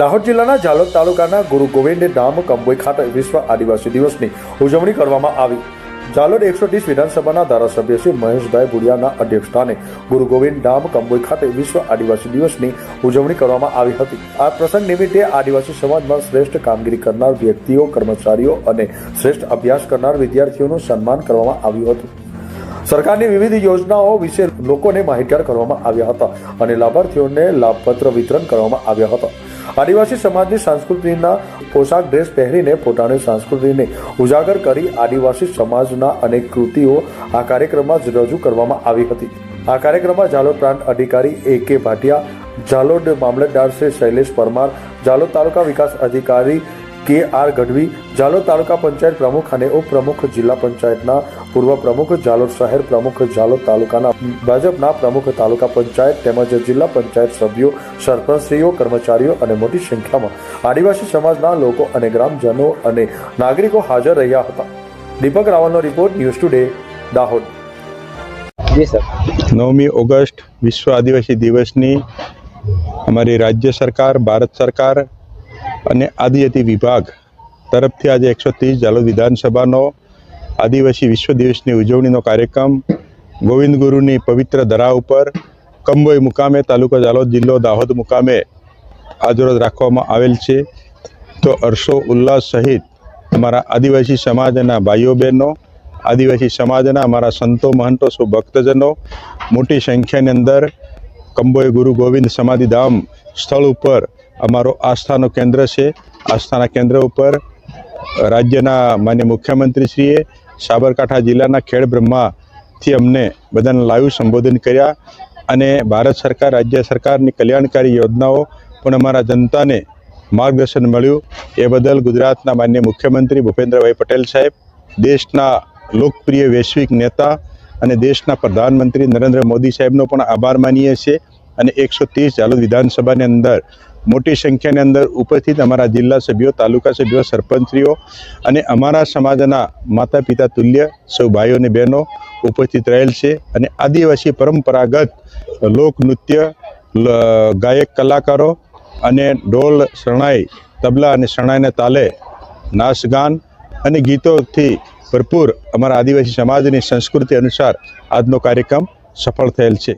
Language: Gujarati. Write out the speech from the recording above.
દાહોદ જિલ્લાના ઝાલોદ તાલુકાના ગુરુ ગોવિંદ ધામ કંબોઈ ખાતે વિશ્વ આદિવાસી દિવસની ઉજવણી કરવામાં આવી. ઝાલોદ એકસો ત્રીસ વિધાનસભાના ધારાસભ્ય શ્રી મહેશભાઈ ભુડિયાના અધ્યક્ષસ્થાને ગુરુ ગોવિંદ ધામ કંબોઈ ખાતે વિશ્વ આદિવાસી દિવસની ઉજવણી કરવામાં આવી હતી. આ પ્રસંગ નિમિત્તે આદિવાસી સમાજમાં શ્રેષ્ઠ કામગીરી કરનાર વ્યક્તિઓ, કર્મચારીઓ અને શ્રેષ્ઠ અભ્યાસ કરનાર વિદ્યાર્થીઓનું સન્માન કરવામાં આવ્યું હતું. સરકારની વિવિધ યોજનાઓ વિશે લોકોને માહિતગાર કરવામાં આવ્યા હતા અને લાભાર્થીઓને લાભપત્ર વિતરણ કરવામાં આવ્યા હતા. આદિવાસી સમાજની સંસ્કૃતિના પોશાક ડ્રેસ પહેરીને પોતાની સંસ્કૃતિને ઉજાગર કરી આદિવાસી સમાજના અનેક કૃતિઓ આ કાર્યક્રમમાં જ રજૂ કરવામાં આવી હતી. આ કાર્યક્રમમાં ઝાલોદ પ્રાંત અધિકારી એ કે ભાટિયા, ઝાલોદ મામલતદાર શ્રી શૈલેષ પરમાર, ઝાલોદ તાલુકા વિકાસ અધિકારી કે આર ગઢવી ઝાલોર તાલુકા પંચાયત પ્રમુખ અને ઉપપ્રમુખ જિલ્લા પંચાયતના પૂર્વ પ્રમુખ ઝાલોદ શહેર પ્રમુખ ઝાલોદ તાલુકાના ભાજપના પ્રમુખ તાલુકા પંચાયત તેમજ જિલ્લા પંચાયત સભ્યો સરપંચશ્રીઓ કર્મચારીઓ અને મોટી સંખ્યામાં આદિવાસી સમાજના લોકો અને ગ્રામજનો અને નાગરિકો હાજર રહ્યા હતા. દીપક રાવલનો રિપોર્ટ ન્યૂઝ ટુડે દાહોદ. નવમી ઓગસ્ટ વિશ્વ આદિવાસી દિવસની અમારી રાજ્ય સરકાર ભારત સરકાર અને આદિજાતિ વિભાગ તરફથી આજે એકસો ત્રીસ જાલોદ વિધાનસભાનો આદિવાસી વિશ્વ દિવસની ઉજવણીનો કાર્યક્રમ ગોવિંદ ગુરુની પવિત્ર ધરા ઉપર કંબોઈ મુકામે તાલુકો જાલોદ જિલ્લો દાહોદ મુકામે આજરોજ રાખવામાં આવેલ છે. તો હર્ષો ઉલ્લાસ સહિત અમારા આદિવાસી સમાજના ભાઈઓ બહેનો, આદિવાસી સમાજના અમારા સંતો, મહંતો સૌ ભક્તજનો મોટી સંખ્યાની અંદર કંબોઈ ગુરુ ગોવિંદ સમાધિધામ સ્થળ ઉપર અમારો આસ્થાનું કેન્દ્ર છે. આસ્થાના કેન્દ્ર ઉપર રાજ્યના માન્ય મુખ્યમંત્રીશ્રીએ સાબરકાંઠા જિલ્લાના ખેડ બ્રહ્માથી અમને બધાને લાઈવ સંબોધન કર્યા અને ભારત સરકાર, રાજ્ય સરકારની કલ્યાણકારી યોજનાઓ પણ અમારા જનતાને માર્ગદર્શન મળ્યું. એ બદલ ગુજરાતના માન્ય મુખ્યમંત્રી ભૂપેન્દ્રભાઈ પટેલ સાહેબ, દેશના લોકપ્રિય વૈશ્વિક નેતા અને દેશના પ્રધાનમંત્રી નરેન્દ્ર મોદી સાહેબનો પણ આભાર માનીએ છીએ અને એકસો ત્રીસ ચાલુ વિધાનસભાની અંદર મોટી સંખ્યાની અંદર ઉપસ્થિત અમારા જિલ્લા સભ્યો, તાલુકા સભ્યો સરપંચશ્રીઓ અને અમારા સમાજના માતા પિતા તુલ્ય, સૌ ભાઈઓ અને બહેનો ઉપસ્થિત રહેલ છે અને આદિવાસી પરંપરાગત લોકનૃત્ય ગાયક કલાકારો અને ઢોલ, શરણાઈ, તબલા અને શરણાઈના તાલે નાચગાન અને ગીતોથી ભરપૂર અમારા આદિવાસી સમાજની સંસ્કૃતિ અનુસાર આજનો કાર્યક્રમ સફળ થયેલ છે.